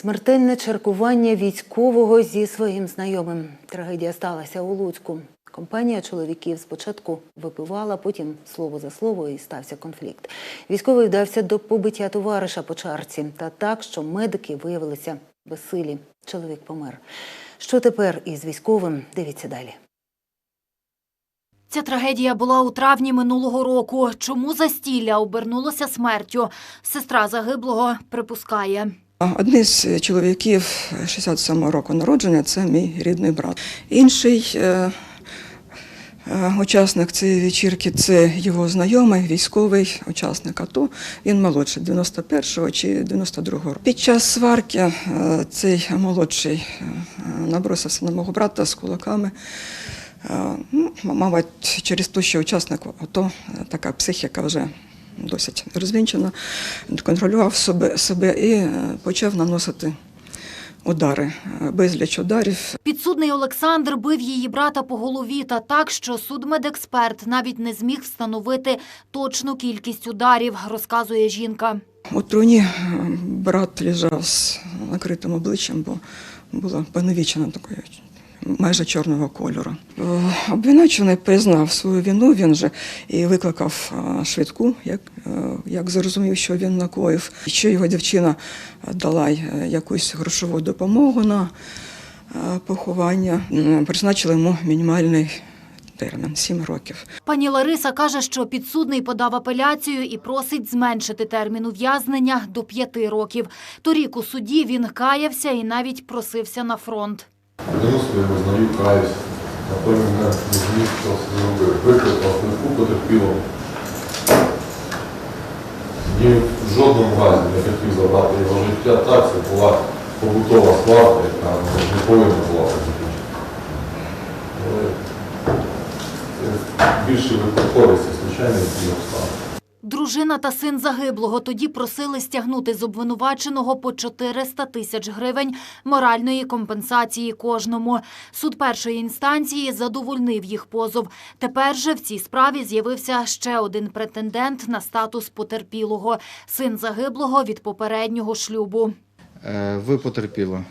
Смертельне чергування військового зі своїм знайомим. Трагедія сталася у Луцьку. Компанія чоловіків спочатку випивала, потім слово за слово і стався конфлікт. Військовий вдався до побиття товариша по чарці та так, що медики виявилися безсилі. Чоловік помер. Що тепер із військовим? Дивіться далі. Ця трагедія була у травні минулого року. Чому застілля обернулося смертю? Сестра загиблого припускає. А з чоловіків 67-го року народження це мій рідний брат. Інший е, е, учасник цієї вечірки це його знайомий, військовий учасник АТО. Він молодший 91-го чи 92-го року. Під час сварки е, цей молодший набросився на мого брата з кулаками. Ну, Мабуть, через те, що учасник АТО така психіка вже досить розвінчена, контролював себе, себе і е, почав наносити удари, е, безліч ударів. Підсудний Олександр бив її брата по голові та так, що судмедексперт навіть не зміг встановити точну кількість ударів, розказує жінка. У труні е, брат лежав з накритим обличчям, бо була поневічена такою майже чорного кольору. Е, Обвинувачений признав свою вину, він же і викликав е, швидку, як, е, як зрозумів, що він накоїв. Ще його дівчина дала якусь грошову допомогу на поховання. Призначили йому мінімальний термін 7 років. Пані Лариса каже, що підсудний подав апеляцію і просить зменшити термін ув'язнення до п'яти років. Торік у суді він каявся і навіть просився на фронт. Свою визнаю, каюсь. На той момент не зміг, що зробив. Викликав швидку потерпіло. Ні в жодному разі не хотів забрати його життя. Так, це була побутова сварка, яка не повинна була закінчити. Але більше випадковість, звичайно, які обставини. Дружина та син загиблого тоді просили стягнути з обвинуваченого по 400 тисяч гривень моральної компенсації кожному. Суд першої інстанції задовольнив їх позов. Тепер же в цій справі з'явився ще один претендент на статус потерпілого – син загиблого від попереднього шлюбу. Е, Ви потерпіли.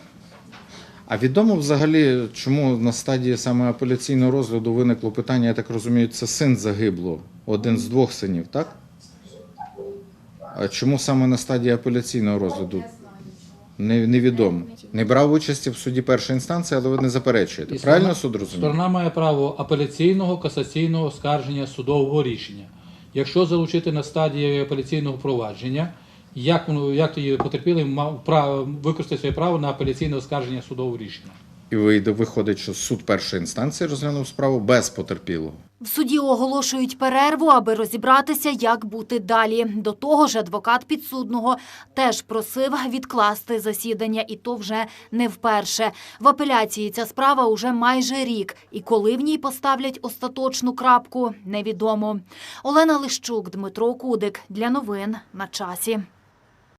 А відомо взагалі, чому на стадії саме апеляційного розгляду виникло питання, я так розумію, це син загиблого, один з двох синів, так? А чому саме на стадії апеляційного розгляду? Не- Невідомо. Не брав участі в суді першої інстанції, але ви не заперечуєте. І Правильно суд розуміє? Сторона має право апеляційного касаційного оскарження судового рішення. Якщо залучити на стадії апеляційного провадження, як як тоді потерпілий мав право використати своє право на апеляційне оскарження судового рішення? І вийде, виходить, що суд першої інстанції розглянув справу без потерпілого. В суді оголошують перерву, аби розібратися, як бути далі. До того ж, адвокат підсудного теж просив відкласти засідання, і то вже не вперше. В апеляції ця справа уже майже рік, і коли в ній поставлять остаточну крапку, невідомо. Олена Лищук, Дмитро Кудик. Для новин на часі.